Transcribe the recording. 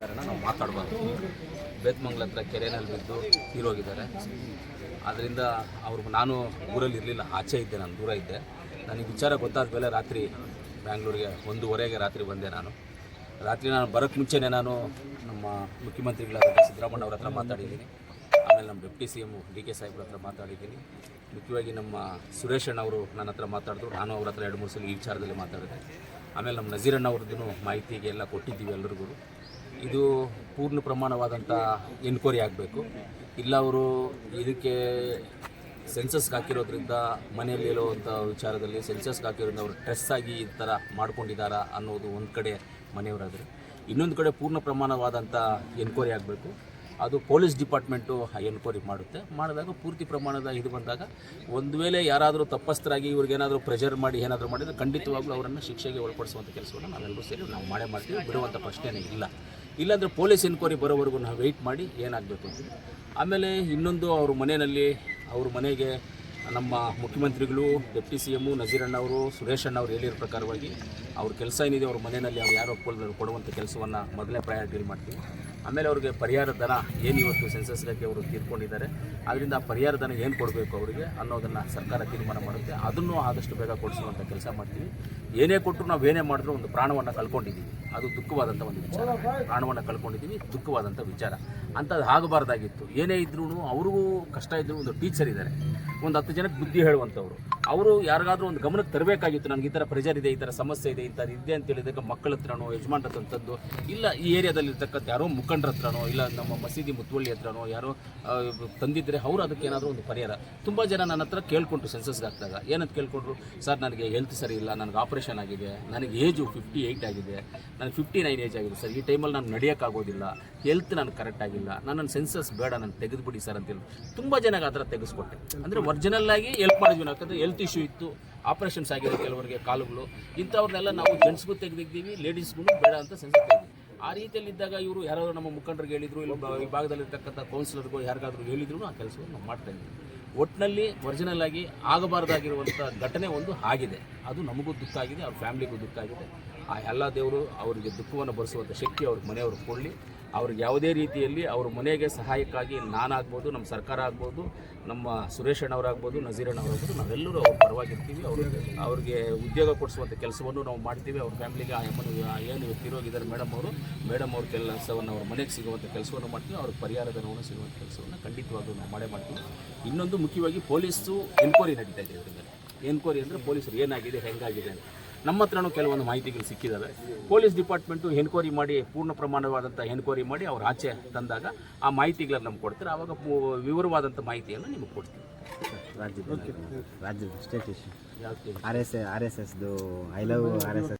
ಕಾರಣ ನಾವು ಮಾತಾಡಬಾರ್ದು. ಬೇತ್ಮಂಗ್ಲ ಹತ್ರ ಕೆರೆನಲ್ಲಿ ಬಿದ್ದು ತೀರೋಗಿದ್ದಾರೆ. ಆದ್ದರಿಂದ ಅವ್ರಿಗೆ ನಾನು ಊರಲ್ಲಿ ಇರಲಿಲ್ಲ, ಆಚೆ ಇದ್ದೆ, ನಾನು ದೂರ ಇದ್ದೆ. ನನಗೆ ವಿಚಾರ ಗೊತ್ತಾದ ಮೇಲೆ ರಾತ್ರಿ ಬ್ಯಾಂಗ್ಳೂರಿಗೆ ಒಂದೂವರೆಗೆ ರಾತ್ರಿ ಬಂದೆ ನಾನು. ರಾತ್ರಿ ನಾನು ಬರೋಕ್ಕೆ ಮುಂಚೆನೇ ನಾನು ನಮ್ಮ ಮುಖ್ಯಮಂತ್ರಿಗಳಾದ ಸಿದ್ದರಾಮಯ್ಯ ಅವ್ರ ಹತ್ರ ಮಾತಾಡಿದ್ದೀನಿ. ಆಮೇಲೆ ನಮ್ಮ deputy C M D K ಸಾಹೇಬ್ರ ಹತ್ರ ಮಾತಾಡಿದ್ದೀನಿ. ಮುಖ್ಯವಾಗಿ ನಮ್ಮ ಸುರೇಶ್ ಅಣ್ಣ ಅವರು ನನ್ನ ಹತ್ರ ಮಾತಾಡಿದ್ರು. ನಾನು ಅವ್ರ ಹತ್ರ ಎರಡು, ಮೂರು ಸಲ ಈ ವಿಚಾರದಲ್ಲಿ ಮಾತಾಡಿದೆ. ಆಮೇಲೆ ನಮ್ಮ ನಜೀರಣ್ಣ ಅವ್ರದ್ದು ಮಾಹಿತಿಗೆ ಎಲ್ಲ ಕೊಟ್ಟಿದ್ದೀವಿ ಎಲ್ಲರಿಗೂ ಇದು ಪೂರ್ಣ ಪ್ರಮಾಣವಾದಂಥ ಎನ್ಕ್ವೈರಿ ಆಗಬೇಕು. ಇಲ್ಲ ಅವರು ಇದಕ್ಕೆ ಸೆನ್ಸಸ್ಗೆ ಹಾಕಿರೋದ್ರಿಂದ ಮನೆಯಲ್ಲಿ ಇರುವಂಥ ವಿಚಾರದಲ್ಲಿ ಸೆನ್ಸಸ್ಗೆ ಹಾಕಿರೋದ್ರಿಂದ ಅವರು ಟ್ರೆಸ್ ಆಗಿ ಈ ಥರ ಮಾಡ್ಕೊಂಡಿದ್ದಾರಾ ಅನ್ನೋದು ಒಂದು ಕಡೆ ಮನೆಯವರಾದರೆ. ಇನ್ನೊಂದು ಕಡೆ ಪೂರ್ಣ ಪ್ರಮಾಣವಾದಂಥ ಎನ್ಕ್ವೈರಿ ಆಗಬೇಕು. ಅದು ಪೊಲೀಸ್ ಡಿಪಾರ್ಟ್ಮೆಂಟು ಎನ್ಕ್ವೈರಿ ಮಾಡುತ್ತೆ. ಮಾಡಿದಾಗ ಪೂರ್ತಿ ಪ್ರಮಾಣದ ಇದು ಬಂದಾಗ ಒಂದು ವೇಳೆ ಯಾರಾದರೂ ತಪ್ಪಸ್ಥರಾಗಿ ಇವ್ರಿಗೇನಾದರೂ ಪ್ರೆಷರ್ ಮಾಡಿ ಏನಾದರೂ ಮಾಡಿದರೆ ಖಂಡಿತವಾಗ್ಲೂ ಅವರನ್ನು ಶಿಕ್ಷೆಗೆ ಒಳಪಡಿಸುವಂಥ ಕೆಲಸವನ್ನು ನಾವೆಲ್ಲರೂ ಸೇರಿ ನಾವು ಮಾಡೇ ಮಾಡ್ತೀವಿ. ಬಿಡುವಂಥ ಪ್ರಶ್ನೆನೇ ಇಲ್ಲ. ಇಲ್ಲಾಂದರೆ ಪೊಲೀಸ್ ಎನ್ಕ್ವೈರಿ ಬರೋವರೆಗೂ ನಾವು ವೆಯ್ಟ್ ಮಾಡಿ ಏನಾಗಬೇಕು ಅಂತ. ಆಮೇಲೆ ಇನ್ನೊಂದು ಅವ್ರ ಮನೆಯಲ್ಲಿ ಅವ್ರ ಮನೆಗೆ ನಮ್ಮ ಮುಖ್ಯಮಂತ್ರಿಗಳು ಡೆಪ್ಟಿ ಸಿ ಎಮ್ಮು ನಜೀರಣ್ಣ ಅವರು, ಸುರೇಶ್ ಅಣ್ಣ ಅವರು ಹೇಳಿರೋ ಪ್ರಕಾರವಾಗಿ ಅವ್ರ ಕೆಲಸ ಏನಿದೆ ಅವ್ರ ಮನೆಯಲ್ಲಿ ಅವ್ರು ಯಾರೋ ಕೊಡುವಂಥ ಕೆಲಸವನ್ನು ಮೊದಲೇ ಪ್ರಯಾರಿಟಿ ಮಾಡ್ತೀವಿ. ಆಮೇಲೆ ಅವ್ರಿಗೆ ಪರಿಹಾರ ಧನ ಏನು ಇವತ್ತು ಸೆನ್ಸಸ್ ಸೆನ್ಸಸ್ಗಾಗಿ ಅವರು ತೀರ್ಕೊಂಡಿದ್ದಾರೆ, ಅದರಿಂದ ಆ ಪರಿಹಾರ ಧನ ಏನು ಕೊಡಬೇಕು ಅವರಿಗೆ ಅನ್ನೋದನ್ನು ಸರ್ಕಾರ ತೀರ್ಮಾನ ಮಾಡುತ್ತೆ. ಅದನ್ನು ಆದಷ್ಟು ಬೇಗ ಕೊಡಿಸುವಂಥ ಕೆಲಸ ಮಾಡ್ತೀವಿ. ಏನೇ ಕೊಟ್ಟರು ನಾವು ಏನೇ ಮಾಡಿದ್ರು ಒಂದು ಪ್ರಾಣವನ್ನು ಕಳ್ಕೊಂಡಿದ್ದೀವಿ. ಅದು ದುಃಖವಾದಂಥ ಒಂದು ವಿಚಾರ. ಪ್ರಾಣವನ್ನು ಕಳ್ಕೊಂಡಿದ್ದೀವಿ ದುಃಖವಾದಂಥ ವಿಚಾರ. ಅಂಥದ್ದು ಆಗಬಾರ್ದಾಗಿತ್ತು. ಏನೇ ಇದ್ರೂ ಅವ್ರಿಗೂ ಕಷ್ಟ ಇದ್ದರೂ ಒಂದು ಟೀಚರ್ ಇದ್ದಾರೆ. ಒಂದು ಹತ್ತು ಜನಕ್ಕೆ ಬುದ್ಧಿ ಹೇಳುವಂಥವ್ರು. ಅವರು ಯಾರಿಗಾದ್ರೂ ಒಂದು ಗಮನಕ್ಕೆ ತರಬೇಕಾಗಿತ್ತು, ನನಗೆ ಈ ಥರ ಪ್ರೆಷರ್ ಇದೆ, ಈ ಥರ ಸಮಸ್ಯೆ ಇದೆ, ಇಂಥದ್ದು ಇದೆ ಅಂತ ಹೇಳಿದಾಗ ಮಕ್ಕಳ ಹತ್ರನೋ ಯಜಮಾನ್ರ ಇಲ್ಲ ಈ ಏರಿಯಾದಲ್ಲಿ ಇರ್ತಕ್ಕಂಥ ಯಾರೋ ಮುಖಂಡ್ರ ಹತ್ರನೋ, ಇಲ್ಲ ನಮ್ಮ ಮಸೀದಿ ಮುತ್ತುವಳ್ಳಿ ಹತ್ರನೋ, ಯಾರೋ ತಂದಿದ್ದರೆ ಅವರು ಅದಕ್ಕೆ ಏನಾದರೂ ಒಂದು ಪರಿಹಾರ. ತುಂಬ ಜನ ನನ್ನ ಹತ್ರ ಕೇಳ್ಕೊಂಡ್ರು ಸೆನ್ಸಸ್ಗೆ ಹಾಕಿದಾಗ ಏನಂತ ಕೇಳ್ಕೊಂಡ್ರು, ಸರ್, ನನಗೆ ಹೆಲ್ತ್ ಸರಿ ಇಲ್ಲ, ನನಗೆ ಆಪ್ರೇಷನ್ ಆಗಿದೆ, ನನಗೆ ಏಜು ಫಿಫ್ಟಿ ಏಯ್ಟ್ ಆಗಿದೆ, ನನಗೆ ಫಿಫ್ಟಿ ನೈನ್ ಏಜ್ ಆಗಿದೆ, ಸರ್, ಈ ಟೈಮಲ್ಲಿ ನಾನು ನಡೆಯೋಕ್ಕಾಗೋದಿಲ್ಲ, ಹೆಲ್ತ್ ನನಗೆ ಕರೆಕ್ಟ್ ಆಗಿಲ್ಲ ನನ್ನ ಸೆನ್ಸಸ್ ಬೇಡ ನಾನು ತೆಗೆದುಬಿಡಿ ಸರ್ ಅಂತೇಳಿ ತುಂಬ ಜನಕ್ಕೆ ಆ ಥರ ತೆಗೆಸ್ಕೊಟ್ಟೆ. ಅಂದರೆ ಒರಿಜಿನಲ್ ಆಗಿ ಹೆಲ್ಪ್ ಮಾಡಿದ್ವಿ ಯಾಕಂದರೆ ಹೆಲ್ತ್ ಇಶ್ಯೂ ಇತ್ತು ಆಪ್ರೇಷನ್ಸ್ ಆಗಿದೆ ಕೆಲವರಿಗೆ ಕಾಲುಗಳು, ಇಂಥವ್ರನ್ನೆಲ್ಲ ನಾವು ಜೆಂಟ್ಸ್ಗೂ ತೆಗೆದಿದ್ದೀವಿ ಲೇಡೀಸ್ಗೂ ಬೇಡ ಅಂತ ತೆಗೆದ್ವಿ ಆ ರೀತಿಯಲ್ಲಿ ಇದ್ದಾಗ ಇವರು ಯಾರಾದರೂ ನಮ್ಮ ಮುಖಂಡರಿಗೆ ಹೇಳಿದ್ರು, ಇಲ್ಲ ಈ ಕೌನ್ಸಿಲರ್ಗೂ ಯಾರಿಗಾದರೂ ಹೇಳಿದ್ರು, ಆ ಕೆಲಸವನ್ನು ನಾವು ಮಾಡ್ತಾ ಇದ್ದೀವಿ. ಒಟ್ಟಿನಲ್ಲಿ ಒರಿಜಿನಲ್ ಆಗಿ ಆಗಬಾರ್ದಾಗಿರುವಂಥ ಘಟನೆ ಒಂದು ಆಗಿದೆ. ಅದು ನಮಗೂ ದುಃಖ ಆಗಿದೆ, ಅವ್ರ ಫ್ಯಾಮಿಲಿಗೂ ದುಃಖ ಆಗಿದೆ. ಆ ಎಲ್ಲ ದೇವರು ಅವರಿಗೆ ದುಃಖವನ್ನು ಭರಿಸುವಂಥ ಶಕ್ತಿ ಅವ್ರ ಮನೆಯವ್ರಿಗೆ ಕೊಡಲಿ. ಅವ್ರಿಗೆ ಯಾವುದೇ ರೀತಿಯಲ್ಲಿ ಅವ್ರ ಮನೆಗೆ ಸಹಾಯಕ್ಕಾಗಿ ನಾನಾಗ್ಬೋದು ನಮ್ಮ ಸರ್ಕಾರ ಆಗ್ಬೋದು, ನಮ್ಮ ಸುರೇಶ್ ಅಣ್ಣವರಾಗ್ಬೋದು, ನಜೀರಣ್ಣ ಅವರಾಗ್ಬೋದು, ನಾವೆಲ್ಲರೂ ಅವ್ರ ಪರವಾಗಿರ್ತೀವಿ. ಅವ್ರಿಗೆ ಅವ್ರಿಗೆ ಉದ್ಯೋಗ ಕೊಡಿಸುವಂಥ ಕೆಲಸವನ್ನು ನಾವು ಮಾಡ್ತೀವಿ. ಅವ್ರ ಫ್ಯಾಮಿಲಿಗೆ ಆ ಅಮ್ಮನ ಏನು ತಿರೋಗಿದ್ದಾರೆ ಮೇಡಮ್ ಅವರು, ಮೇಡಮ್ ಅವ್ರ ಕೆಲಸವನ್ನು ಅವ್ರ ಮನೆಗೆ ಸಿಗುವಂಥ ಕೆಲಸವನ್ನು ಮಾಡ್ತೀವಿ. ಅವ್ರಿಗೆ ಪರಿಹಾರದ ಧನವನ್ನು ಸಿಗುವಂಥ ಕೆಲಸವನ್ನು ಖಂಡಿತವಾಗ್ಲೂ ನಾವು ಮಾಡೇ ಮಾಡ್ತೀವಿ. ಇನ್ನೊಂದು ಮುಖ್ಯವಾಗಿ ಪೊಲೀಸು ಎನ್ಕ್ವೈರಿ ನಡೀತಾ ಇದೆ ಇವರಿಂದ ಎನ್ಕ್ವೈರಿ ಅಂದರೆ ಪೊಲೀಸರು ಏನಾಗಿದೆ, ಹೆಂಗಾಗಿದೆ ಅಂತ. ನಮ್ಮ ಹತ್ರನೂ ಕೆಲವೊಂದು ಮಾಹಿತಿಗಳು ಸಿಕ್ಕಿದ್ದಾವೆ ಪೊಲೀಸ್ ಡಿಪಾರ್ಟ್ಮೆಂಟು ಎನ್ಕ್ವೈರಿ ಮಾಡಿ ಪೂರ್ಣ ಪ್ರಮಾಣವಾದಂಥ ಎನ್ಕ್ವೈರಿ ಮಾಡಿ ಅವ್ರು ಆಚೆ ತಂದಾಗ ಆ ಮಾಹಿತಿಗಳನ್ನು ನಮ್ಗೆ ಕೊಡ್ತಾರೆ. ಆವಾಗ ಪೂ- ವಿವರವಾದಂಥ ಮಾಹಿತಿಯನ್ನು ನಿಮಗೆ ಕೊಡ್ತೀವಿ. ರಾಜ್ಯದ ರಾಜ್ಯದ state issue R S R S ಎಸ್ದು I love R S S